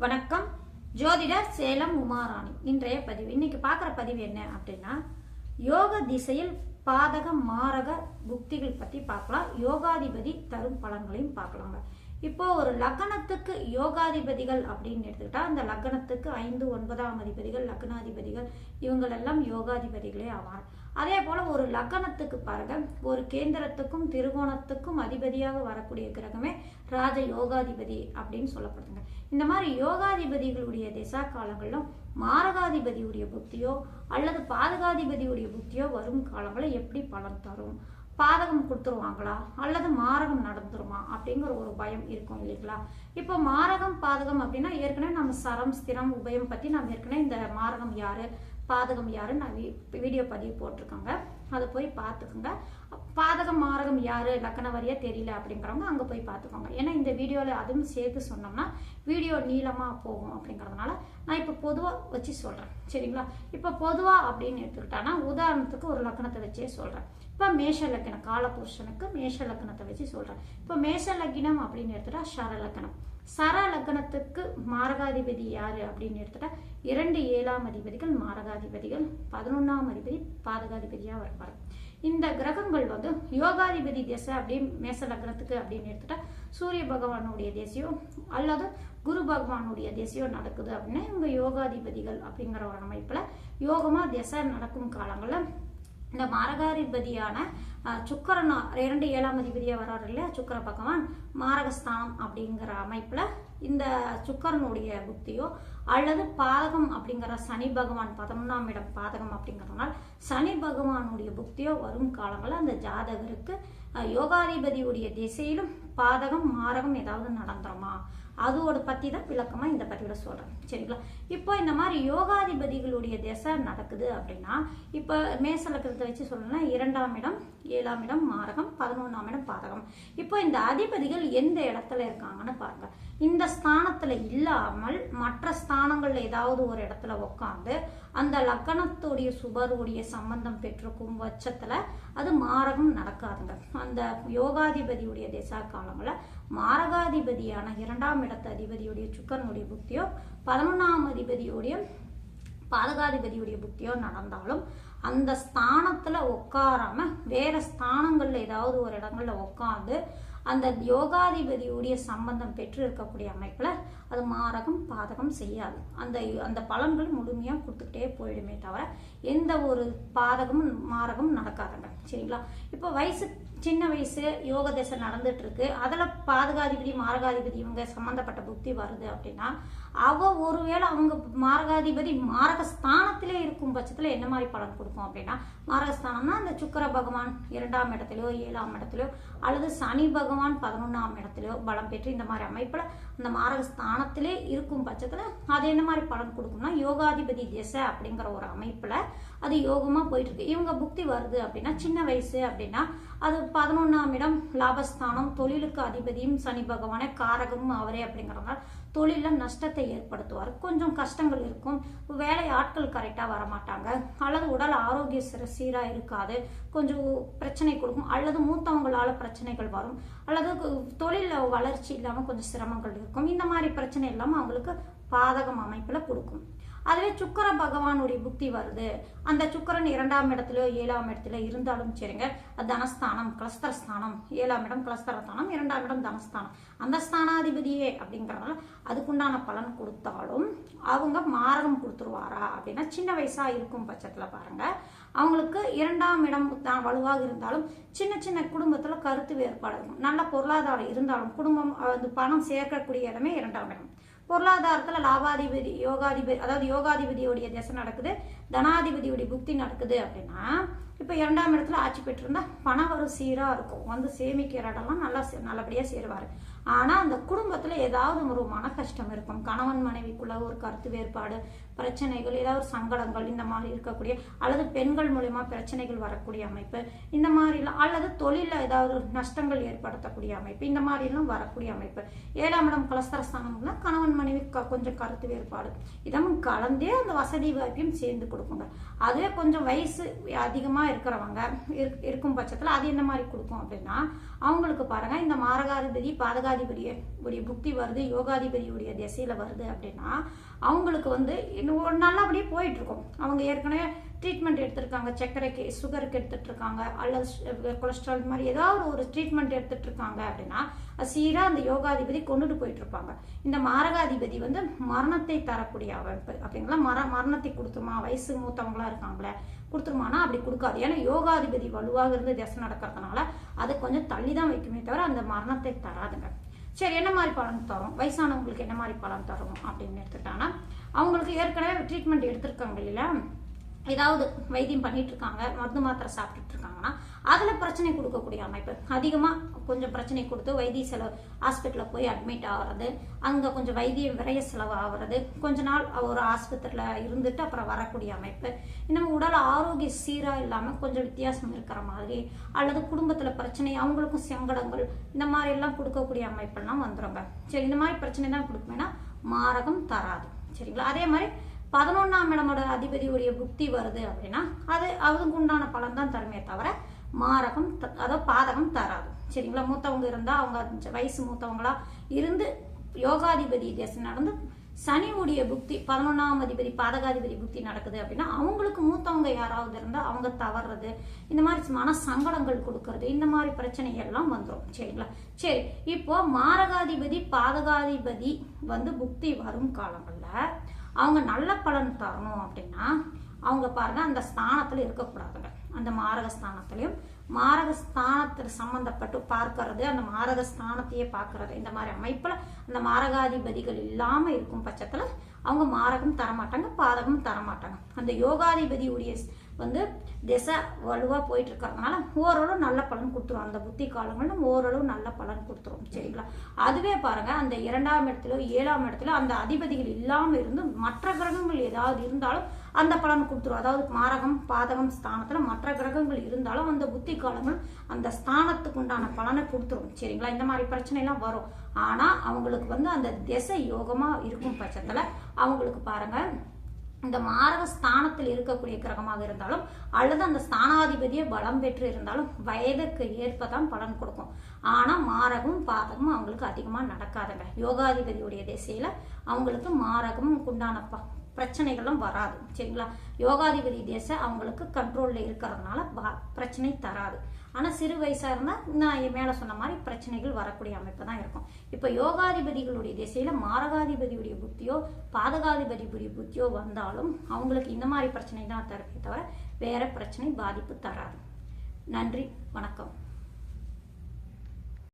வணக்கம். ஜோதிடர் சேலம் உமாராணி. இன்றைய பதிவு. இன்னைக்கு பார்க்குற பதிவு என்ன அப்படின்னா யோக திசையில் பாதக மாரக புக்திகள் பற்றி பார்க்கலாம். யோகாதிபதி தரும் பலன்களையும் பார்க்கலாங்க. இப்போ ஒரு லக்னத்துக்கு யோகாதிபதிகள் அப்படின்னு எடுத்துக்கிட்டா அந்த லக்னத்துக்கு ஐந்து ஒன்பதாம் அதிபதிகள் லக்னாதிபதிகள் இவங்களெல்லாம் யோகாதிபதிகளே ஆவார் அதே போல ஒரு லக்னத்துக்கு பாருங்க ஒரு கேந்திரத்துக்கும் திருகோணத்துக்கும் அதிபதியாக வரக்கூடிய கிரகமே ராஜ யோகாதிபதி அப்படின்னு சொல்லப்படுதுங்க. இந்த மாதிரி யோகாதிபதிகளுடைய திசா காலங்களிலும் மாரகாதிபதியுடைய புக்தியோ அல்லது பாதகாதிபதியுடைய புக்தியோ வரும் காலங்களில் எப்படி பலன் தரும்? பாதகம் கொடுத்துருவாங்களா? அல்லது மாரகம் நடந்துருமா? அப்படிங்கிற ஒரு பயம் இருக்கும் இல்லைங்களா? இப்போ மாரகம் பாதகம் அப்படின்னா ஏற்கனவே நம்ம சரம் ஸ்திரம் உபயம் பற்றி நம்ம ஏற்கனவே இந்த மாரகம் யாரு பாதகம் யாருன்னு நான் வீ- வீடியோ பதிவு போட்டிருக்கோங்க. அதை போய் பார்த்துக்கோங்க. பாதகம் மாரகம் யாரு? லக்கண வரியா தெரியல அப்படிங்கிறவங்க அங்கே போய் பார்த்துக்கோங்க. ஏன்னா இந்த வீடியோவில் அதுவும் சேர்த்து சொன்னோம்னா வீடியோ நீளமாக போகும் அப்படிங்கிறதுனால நான் இப்போ பொதுவாக வச்சு சொல்கிறேன் சரிங்களா? இப்போ பொதுவாக அப்படின்னு எடுத்துக்கிட்டானா உதாரணத்துக்கு ஒரு லக்கணத்தை வச்சே சொல்கிறேன் இப்போ மேஷ லக்கணம் காலபுருஷனுக்கு மேஷ லக்கணத்தை வச்சு சொல்கிறேன் இப்போ மேஷ லக்கினம் அப்படின்னு எடுத்துட்டா சர லக்கணம் சர லக்னத்துக்கு மாரகாதிபதி யாரு அப்படின்னு எடுத்துட்டா இரண்டு ஏழாம் அதிபதிகள் மாரகாதிபதிகள் பதினொன்றாம் அதிபதி பாதகாதிபதியாக வருவார். இந்த கிரகங்கள் வந்து யோகாதிபதி திசை அப்படின்னு மேச லக்னத்துக்கு அப்படின்னு எடுத்துட்டா சூரிய பகவானுடைய தேசியோ அல்லது குரு பகவானுடைய தேசியம் நடக்குது அப்படின்னா இவங்க யோகாதிபதிகள் அப்படிங்கிற ஒரு அமைப்புல யோகமா திசை நடக்கும் காலங்களில் இந்த மாரகாதிபதியான சுக்கரனா இரண்டு ஏழாம் அதிபதியாக வர்றார் இல்லையா? சுக்கர பகவான் மாரகஸ்தானம் அப்படிங்கிற அமைப்பில் இந்த சுக்கரனுடைய புக்தியோ அல்லது பாதகம் அப்படிங்கிற சனி பகவான் பதினொன்றாம் இடம் பாதகம் அப்படிங்கிறதுனால சனி பகவானுடைய புக்தியோ வரும் காலங்களில் அந்த ஜாதகருக்கு யோகாதிபதியுடைய திசையிலும் பாதகம் மாரகம் ஏதாவது நடந்துருமா? அதோட பற்றி தான் விளக்கமாக இந்த பதிவில் சொல்கிறேன் சரிங்களா? இப்போ இந்த மாதிரி யோகாதிபதிகளுடைய திசை நடக்குது அப்படின்னா இப்போ மேசலக்கத்தை வச்சு சொல்லணும்னா இரண்டாம் இடம் ஏழாம் இடம் மாரகம் பதினொன்றாம் இடம் பாதகம். இப்போ இந்த அதிபதிகள் எந்த இடத்துல இருக்காங்கன்னு பாருங்கள் இந்த ஸ்தானத்தில் இல்லாமல் மற்ற ஸ்தானங்களில் ஏதாவது ஒரு இடத்துல உட்காந்து அந்த லக்கணத்துடைய சுபருடைய சம்பந்தம் பெற்றிருக்கும் பட்சத்தில் அது மாரகம் நடக்காதுங்க. அந்த யோகாதிபதியுடைய திசா காலங்களில் மாரகாதிபதியான இரண்டாம் இடத்து அதிபதியுடைய சுக்கரனுடைய புக்தியோ பதினொன்றாம் அதிபதியுடைய பாதகாதிபதியுடைய புக்தியோ நடந்தாலும் அந்த ஸ்தானத்துல உட்காராம வேற ஸ்தானங்கள்ல ஏதாவது ஒரு இடங்கள்ல உட்காந்து அந்த யோகாதிபதியுடைய சம்பந்தம் பெற்று இருக்கக்கூடிய அமைப்புல அது மாரகம் பாதகம் செய்யாது. அந்த அந்த பலன்கள் முழுமையாக கொடுத்துக்கிட்டே போயிடுமே தவிர எந்த ஒரு பாதகமும் மாரகமும் நடக்காதுங்க. சரிங்களா? இப்போ வயசு சின்ன வயசு யோக தசை நடந்துட்டு இருக்கு அதில் பாதகாதிபதி மாரகாதிபதி இவங்க சம்மந்தப்பட்ட புக்தி வருது அப்படின்னா அவ ஒருவேளை அவங்க மாரகாதிபதி மாரகஸ்தானத்திலே இருக்கும் பட்சத்தில் என்ன மாதிரி பலன் கொடுக்கும் அப்படின்னா மாரகஸ்தானம்னா அந்த சுக்கர பகவான் இரண்டாம் இடத்துலையோ ஏழாம் இடத்துலயோ அல்லது சனி பகவான் பதினொன்றாம் இடத்துலையோ பலம் பெற்று இந்த மாதிரி அமைப்பில் அந்த மாரகஸ்தானத்திலே இருக்கும் பட்சத்தில் அது என்ன மாதிரி பலன் கொடுக்கும்னா யோகாதிபதி திசை அப்படிங்கிற ஒரு அமைப்பில் அது யோகமாக போயிட்டு இருக்கு இவங்க புக்தி வருது அப்படின்னா சின்ன வயசு அப்படின்னா அது பதினொன்னாம் இடம் லாபஸ்தானம். தொழிலுக்கு அதிபதியும் சனி பகவானே காரகமும் அவரே அப்படிங்கிறதுனால தொழிலில் நஷ்டத்தை ஏற்படுத்துவார். கொஞ்சம் கஷ்டங்கள் இருக்கும். வேலை ஆட்கள் கரெக்டாக வர மாட்டாங்க அல்லது உடல் ஆரோக்கிய சிற சீராக இருக்காது. கொஞ்சம் பிரச்சனை கொடுக்கும். அல்லது மூத்தவங்களால் பிரச்சனைகள் வரும். அல்லது தொழிலில் வளர்ச்சி இல்லாமல் கொஞ்சம் சிரமங்கள் இருக்கும். இந்த மாதிரி பிரச்சனை இல்லாமல் அவங்களுக்கு பாதகம் அமைப்பில் கொடுக்கும். அதுவே சுக்கர பகவானுடைய புக்தி வருது. அந்த சுக்கரன் இரண்டாம் இடத்துலயோ ஏழாம் இடத்துல இருந்தாலும் சரிங்க தனஸ்தானம் கிளஸ்தரஸ்தானம் ஏழாம் இடம் கிளஸ்தரஸ்தானம் இரண்டாம் இடம் தனஸ்தானம். அந்த ஸ்தானாதிபதியே அப்படிங்கிறனால அதுக்குண்டான பலன் கொடுத்தாலும் அவங்க மாரகம் கொடுத்துருவாரா அப்படின்னா சின்ன வயசா இருக்கும் பட்சத்தில் பாருங்க. அவங்களுக்கு இரண்டாம் இடம் தான் வலுவாக இருந்தாலும் சின்ன சின்ன குடும்பத்தில் கருத்து வேறுபாடு இருக்கும். நல்ல பொருளாதாரம் இருந்தாலும் குடும்பம் அது பணம் சேர்க்கக்கூடிய இடமே இரண்டாம் இடம். பொருளாதாரத்தில் லாபாதிபதி யோகாதிபதி அதாவது யோகாதிபதியோடைய திசை நடக்குது தனாதிபதியுடைய புக்தி நடக்குது அப்படின்னா இப்போ இரண்டாம் இடத்துல ஆட்சி பெற்றிருந்தா பண வரும் சீராக இருக்கும். வந்து சேமிக்கிற இடம்லாம் நல்லா சே- சேருவார். ஆனால் அந்த குடும்பத்தில் ஏதாவது ஒரு மன கஷ்டம் இருக்கும். கணவன் மனைவிக்குள்ள ஒரு கருத்து வேறுபாடு பிரச்சனைகள் ஏதாவது ஒரு சங்கடங்கள் இந்த மாதிரி இருக்கக்கூடிய அல்லது பெண்கள் மூலயமா பிரச்சனைகள் வரக்கூடிய அமைப்பு இந்த மாதிரிலாம் அல்லது தொழிலில் ஏதாவது ஒரு நஷ்டங்கள் ஏற்படுத்தக்கூடிய அமைப்பு இந்த மாதிரிலாம் வரக்கூடிய அமைப்பு. ஏழாம் இடம் கலஸ்தரஸ்தானம்னா கணவன் மனைவி க- கொஞ்சம் கருத்து வேறுபாடு. இதமும் கலந்தே அந்த வசதி வாய்ப்பையும் சேர்ந்து கொடுக்குங்க. அதுவே கொஞ்சம் வயசு அதிகமாக இருக்கிறவங்க இருக்- இருக்கும் பட்சத்தில் அது என்ன மாதிரி கொடுக்கும் அப்படின்னா அவங்களுக்கு பாருங்க இந்த மாரகாதிபதி பாதகாதிபதிய உடைய புக்தி வருது யோகாதிபதியுடைய திசையில வருது அப்படின்னா அவங்களுக்கு வந்து இன்னும் ஒரு நாள் அப்படியே போயிட்டுருக்கோம். அவங்க ஏற்கனவே ட்ரீட்மெண்ட் எடுத்திருக்காங்க. சர்க்கரைக்கு சுகருக்கு எடுத்துகிட்ருக்காங்க அல்லது கொலஸ்ட்ரால் மாதிரி ஏதாவது ஒரு ட்ரீட்மெண்ட் எடுத்துட்டு இருக்காங்க அப்படின்னா அது அந்த யோகாதிபதி கொண்டுட்டு போயிட்டு இருப்பாங்க இந்த மாரகாதிபதி வந்து மரணத்தை தரக்கூடிய அமைப்பு. அப்படிங்களா? மர மரணத்தை கொடுத்துருமா? வயசு மூத்தவங்களா இருக்காங்களே கொடுத்துருமானா? அப்படி கொடுக்காது. ஏன்னா யோகாதிபதி வலுவாக இருந்து திசை நடக்கிறதுனால அது கொஞ்சம் தள்ளி தான் வைக்குமே தவிர அந்த மரணத்தை தராதுங்க. சரி என்ன மாதிரி பலன் தரும்? வயசானவங்களுக்கு என்ன மாதிரி பலன் தரும் அப்படின்னு எடுத்துக்கிட்டாங்கன்னா அவங்களுக்கு ஏற்கனவே ட்ரீட்மெண்ட் எடுத்திருக்காங்க இல்லையா? ஏதாவது வைத்தியம் பண்ணிட்டு இருக்காங்க மருந்து மாத்திரை சாப்பிட்டுட்டு இருக்காங்க. அதில் பிரச்சனை கொடுக்கக்கூடிய அமைப்பு. அதிகமாக கொஞ்சம் பிரச்சனை கொடுத்து வைத்திய செலவு ஹாஸ்பிட்டலில் போய் அட்மிட் ஆகிறது அங்கே கொஞ்சம் வைத்திய விரைய செலவு ஆகிறது கொஞ்ச நாள் ஒரு ஆஸ்பத்திரியில் இருந்துட்டு அப்புறம் வரக்கூடிய அமைப்பு. இன்னும் உடல் ஆரோக்கிய சீராக இல்லாமல் கொஞ்சம் வித்தியாசம் இருக்கிற மாதிரி அல்லது குடும்பத்தில் பிரச்சனை அவங்களுக்கும் சங்கடங்கள் இந்த மாதிரி எல்லாம் கொடுக்கக்கூடிய அமைப்பெல்லாம் வந்துடுங்க சரி இந்த மாதிரி பிரச்சனை தான் கொடுக்குமேனா மாரகம் தராது. சரிங்களா? அதே மாதிரி பதினொன்றாம் இடமோட அதிபதியுடைய புக்தி வருது அப்படின்னா அது அதுக்கு உண்டான பலன் தான் தருமே தவிர மாரகம் த- அதாவது பாதகம் தராது. சரிங்களா மூத்தவங்க இருந்தால் அவங்க அஞ்சு வயசு மூத்தவங்களா இருந்து யோகாதிபதி தேசம் நடந்து சனியுடைய புக்தி பதினொன்றாம் அதிபதி பாதகாதிபதி புக்தி நடக்குது அப்படின்னா அவங்களுக்கு மூத்தவங்க யாராவது இருந்தால் அவங்க தவறுறது இந்த மாதிரி மன சங்கடங்கள் கொடுக்கறது இந்த மாதிரி பிரச்சனைகள் எல்லாம் வந்துடும் சரிங்களா? சரி இப்போ மாரகாதிபதி பாதகாதிபதி வந்து புக்தி வரும் காலங்களில் அவங்க நல்ல பலன் தரணும் அப்படின்னா அவங்க பாருங்க அந்த ஸ்தானத்தில் இருக்கக்கூடாதுங்க. அந்த மாரக மாரகஸ்தானத்தில் மாரக ஸ்தானத்தில் சம்பந்தப்பட்டு பார்க்கறது அந்த மாரகஸ்தானத்தையே பார்க்கறது. இந்த மாதிரி அமைப்பில் அந்த மாரகாதிபதிகள் இல்லாமல் இருக்கும் பட்சத்தில் அவங்க மாரகம் தரமாட்டாங்க பாதகம் தரமாட்டாங்க. அந்த யோகாதிபதியுடைய வந்து திசை வலுவாக போயிட்டு இருக்கிறதுனால ஓரளவு நல்ல பலன் கொடுத்துரும். அந்த புத்தி காலங்களில் ஓரளவு நல்ல பலன் கொடுத்துரும். சரிங்களா? அதுவே பாருங்க அந்த இரண்டாம் இடத்துல ஏழாம் இடத்துல அந்த அதிபதிகள் இல்லாமல் இருந்து மற்ற கிரகங்கள் ஏதாவது இருந்தாலும் அந்த பலன் கொடுத்துரும். அதாவது மாரகம் பாதகம் ஸ்தானத்தில் மற்ற கிரகங்கள் இருந்தாலும் அந்த புத்தி காலங்கள் அந்த ஸ்தானத்துக்கு உண்டான பலனை கொடுத்துரும். சரிங்களா? இந்த மாதிரி பிரச்சனைலாம் வரும். ஆனால் அவங்களுக்கு வந்து அந்த திசை யோகமாக இருக்கும் பட்சத்தில் அவங்களுக்கு பாருங்கள் இந்த மாரக ஸ்தானத்தில் இருக்கக்கூடிய கிரகமாக இருந்தாலும் அல்லது அந்த ஸ்தானாதிபதியை பலம் பெற்று இருந்தாலும் வயதுக்கு ஏற்ப தான் பலன் கொடுக்கும். ஆனால் மாரகம் பாதகமும் அவங்களுக்கு அதிகமாக நடக்காதுங்க. யோகாதிபதியுடைய திசையில் அவங்களுக்கு மாரகமும் உண்டான ப- பிரச்சனைகளும் வராது சரிங்களா? யோகாதிபதி தேச அவங்களுக்கு கண்ட்ரோலில் இருக்கிறதுனால பா- பிரச்சனை தராது. ஆனால் சிறு வயசாக இருந்தால் நான் மேலே சொன்ன மாதிரி பிரச்சனைகள் வரக்கூடிய அமைப்பு தான் இருக்கும். இப்போ யோகாதிபதிகளுடைய திசையில் மாரகாதிபதியுடைய புத்தியோ பாதகாதிபதியுடைய புத்தியோ வந்தாலும் அவங்களுக்கு இந்த மாதிரி பிரச்சனை தான் தருமே தவிர வேறு பிரச்சனை பாதிப்பு தராது. நன்றி வணக்கம்.